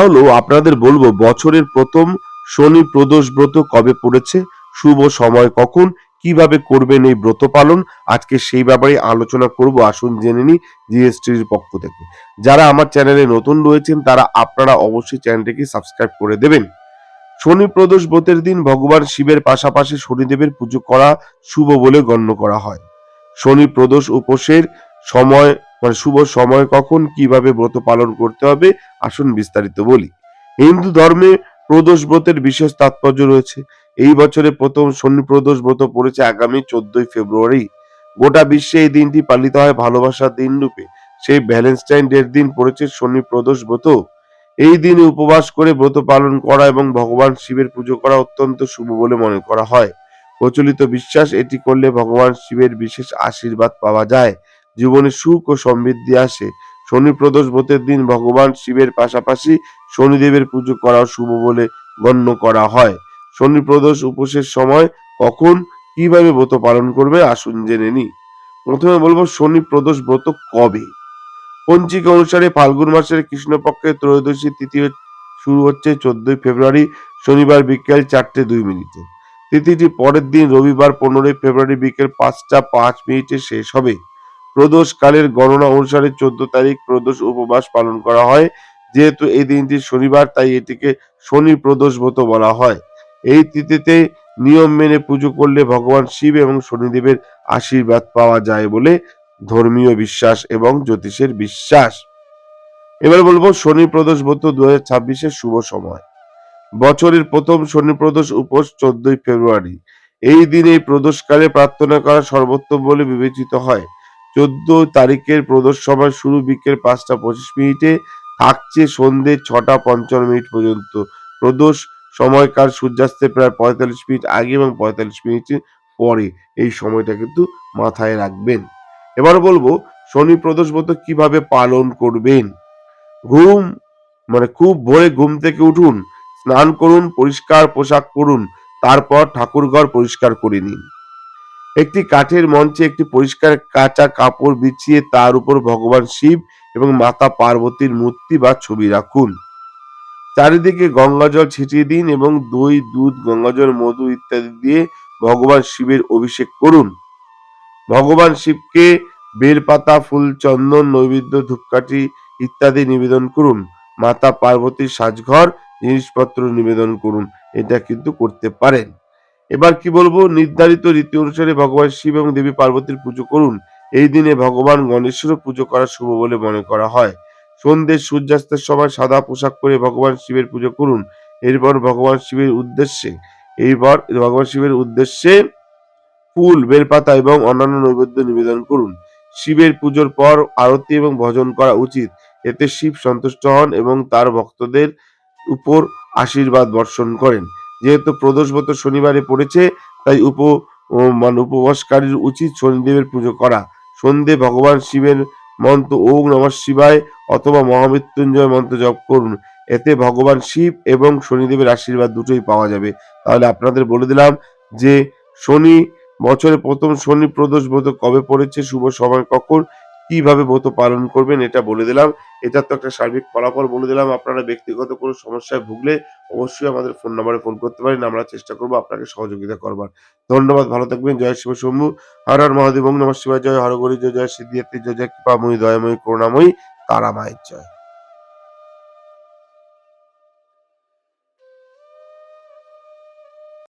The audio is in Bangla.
হলো আপনাদের বলব, বছরের প্রথম শনি প্রদোষ ব্রত কবে পড়েছে, শুভ সময় কখন, কীভাবে করবেন এই ব্রত পালন, আজকে সেই ব্যাপারে আলোচনা করব, আসুন জেনে নি জিএসটির পক্ষ থেকে। যারা আমার চ্যানেলে নতুন রয়েছেন, তারা আপনারা অবশ্যই চ্যানেলটিকে সাবস্ক্রাইব করে দেবেন। শনি প্রদোষ ব্রতের দিন ভগবান শিবের পাশাপাশি শনিদেবের পুজো করা শুভ বলে গণ্য করা হয়। শনি প্রদোষ উপোসের সময় মানে শুভ সময় কখন, কীভাবে ব্রত পালন করতে হবে, আসুন বিস্তারিত বলি। হিন্দু ধর্মে প্রদোষ ব্রতের বিশেষ তাৎপর্য রয়েছে। এই বছরে প্রথম শনি প্রদোষ ব্রত পড়েছে আগামী চোদ্দই ফেব্রুয়ারি। গোটা বিশ্বে এই দিনটি পালিত হয় ভালোবাসার দিন রূপে। সেই ভ্যালেন্টাইন ডের দিন পড়েছে শনি প্রদোষ ব্রত। এই দিনে উপবাস করে ব্রত পালন করা এবং ভগবান শিবের পুজো করা অত্যন্ত শুভ বলে মনে করা হয়। প্রচলিত বিশ্বাস, এটি করলে ভগবান শিবের বিশেষ আশীর্বাদ পাওয়া যায়। জীবনে সুখ ও সমৃদ্ধি আসে। শনি প্রদোষ ব্রতের দিন ভগবান শিবের পাশাপাশি শনিদেবের পুজো করা শুভ বলে গণ্য করা হয়। শনি প্রদোষ উপোসের সময় কখন কীভাবে ব্রত পালন করবে আসুন জেনে নি প্রথমে বলব শনি প্রদোষ ব্রত কবে? পঞ্জিকা অনুসারে ফাল্গুন মাসের কৃষ্ণপক্ষের ত্রয়োদশী তিথি শুরু হচ্ছে চোদ্দই ফেব্রুয়ারি, শনিবার বিকেল চারটে দুই মিনিটে। তিথিটি পরের দিন রবিবার পনেরোই ফেব্রুয়ারি বিকেল পাঁচটা পাঁচ মিনিটে শেষ হবে। প্রদোষ কালের গণনা অনুসারে চোদ্দ তারিখ প্রদোষ উপবাস পালন করা হয়। যেহেতু এই দিনটি শনিবার, তাই এটিকে শনি প্রদোষ ব্রত বলা হয়। এই তিথিতে নিয়ম মেনে পুজো করলে ভগবান শিব এবং শনিদেবের আশীর্বাদ পাওয়া যায় বলে ধর্মীয় বিশ্বাস এবং জ্যোতিষের বিশ্বাস। এবার বলব, শনি প্রদোষ ব্রত দু হাজার শুভ সময়। বছরের প্রথম শনি প্রদোষ উপোস চোদ্দই ফেব্রুয়ারি। এই দিন এই প্রদোষকালে প্রার্থনা করা সর্বোত্তম বলে বিবেচিত হয়। চোদ্দ তারিখের প্রদোষ সময় শুরু বিকেল পাঁচটা পঁচিশ মিনিটে, থাকছে সন্ধে ছটা পঞ্চান্ন মিনিট পর্যন্ত। প্রদোষ সময়কাল সূর্যাস্তের প্রায় পঁয়তাল্লিশ মিনিট আগে এবং পঁয়তাল্লিশ মিনিট পরে। এই সময়টা কিন্তু মাথায় রাখবেন। এবার বলব, শনি প্রদোষ ব্রত কীভাবে পালন করবেন? ঘুম মানে খুব ভোরে ঘুম থেকে উঠুন, স্নান করুন, পরিষ্কার পোশাক করুন তারপর ঠাকুরঘর পরিষ্কার করে নিন। একটি কাঠের মঞ্চে একটি পরিষ্কার কাঁচা কাপড় বিছিয়ে তার উপর ভগবান শিব এবং মাতা পার্বতীর মূর্তি বা ছবি রাখুন। চারিদিকে গঙ্গাজল ছিটিয়ে দিন এবং দই, দুধ, গঙ্গাজল, মধু ইত্যাদি দিয়ে ভগবান শিবের অভিষেক করুন। ভগবান শিবকে বেলপাতা, ফুল, চন্দন, নৈবেদ্য, ধূপকাঠি ইত্যাদি নিবেদন করুন। মাতা পার্বতীর সাজঘর, জিনিসপত্র নিবেদন করুন। এটা কিন্তু করতে পারেন। এবার কি বলব, নির্ধারিত রীতি অনুসারে ভগবান শিব এবং দেবী পার্বতীর পুজো করুন। এই দিনে ভগবান গণেশেরও পুজো করা শুভ বলে মনে করা হয়। সন্ধ্যে সূর্যাস্তের সময় সাদা পোশাক পরে ভগবান শিবের পুজো করুন। এরপর ভগবান শিবের উদ্দেশ্যে, এইবার ভগবান শিবের উদ্দেশ্যে ফুল, বেলপাতা এবং অন্যান্য নৈবেদ্য নিবেদন করুন। শিবের পুজোর পর আরতি এবং ভজন করা উচিত। এতে শিব সন্তুষ্ট হন এবং তার ভক্তদের উপর আশীর্বাদ বর্ষণ করেন। যেহেতু প্রদোষব্রত শনিবারে পড়েছে, তাই উপ মানে উপবাসকারীর উচিত শনিদেবের পুজো করা। সন্ধে ভগবান শিবের মন্ত্র ওম নমঃ শিবায় অথবা মহামৃত্যুঞ্জয় মন্ত্র জপ করুন। এতে ভগবান শিব এবং শনিদেবের আশীর্বাদ দুটোই পাওয়া যাবে। তাহলে আপনাদের বলে দিলাম যে শনি বছরে প্রথম শনি প্রদোষ ব্রত কবে পড়েছে, শুভ সময় কখন কীভাবে ব্রত পালন করবেন এটা বলে দিলাম। এটার তো একটা সার্বিক ফলাফল বলে দিলাম। আপনারা ব্যক্তিগত কোনো সমস্যায় ভুগলে অবশ্যই আমাদের ফোন নাম্বারে ফোন করতে পারেন। আমরা চেষ্টা করব আপনাকে সহযোগিতা করবার। ধন্যবাদ, ভালো থাকবেন। জয় শিব শম্ভু। হর হর মহাদেব নম শিবায়। জয় হরগরি জয় জয় সিদ্ধিয়াত্রী জয় জয় কৃপাময়ী দয়াময়ী, করুণাময়ী, তারামায়ের জয়।